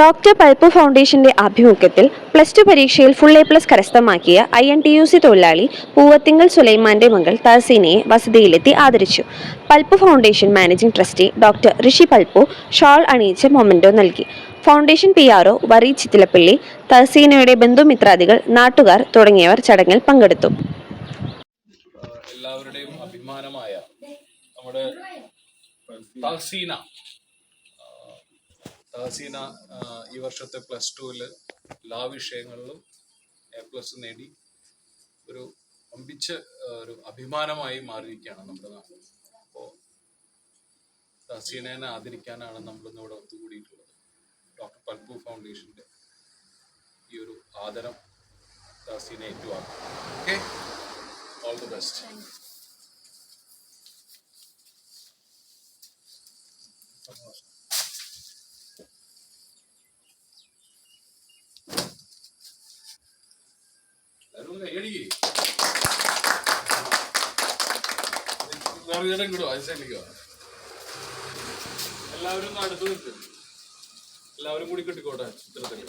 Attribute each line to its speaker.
Speaker 1: Doctor Palpu ഫൗണ്ടേഷന്റെ ആഭിമുഖ്യത്തിൽ plus two പരീക്ഷയിൽ ഫുൾ എ പ്ലസ് കരസ്ഥമാക്കിയ I N T U C തൊഴിലാളി പൂവത്തിങ്കൽ സുലൈമാന്റെ മകൾ തഹസീനയെ വസതിയിലെത്തി ആദരിച്ചു. Palpu foundation managing trustee doctor Rishi Palpu shawl അണിയിച്ച് memento നൽകി. Foundation P R O Vari Chittilappilly തഹസീനയുടെ ബന്ധുമിത്രാദികൾ നാട്ടുകാർ തുടങ്ങിയവർ ചടങ്ങിൽ പങ്കെടുത്തു.
Speaker 2: എല്ലാവരുടെയും അഭിമാനമായ നമ്മുടെ തഹസീന തഹസീന ഈ വർഷത്തെ പ്ലസ് ടുവിൽ എല്ലാ വിഷയങ്ങളിലും എ പ്ലസ് നേടി ഒരു അമ്പിച്ച ഒരു അഭിമാനമായി മാറിയിരിക്കുകയാണ് നമ്മുടെ നാട്ടിൽ അപ്പോൾ തഹസീനേനെ ആദരിക്കാനാണ് നമ്മൾ ഇന്നിവിടെ ഒത്തുകൂടിയിട്ടുള്ളത്. ഡോക്ടർ പൽപു ഫൗണ്ടേഷന്റെ ഈ ഒരു ആദരം തഹസീന ഏറ്റുവാണ് ഓക്കെ ഓൾ ദി ബെസ്റ്റ് എല്ലാവരും എല്ലാവരും അടുത്ത് എല്ലാവരും കൂടി കിട്ടിക്കോട്ടെ ചിത്രത്തിൽ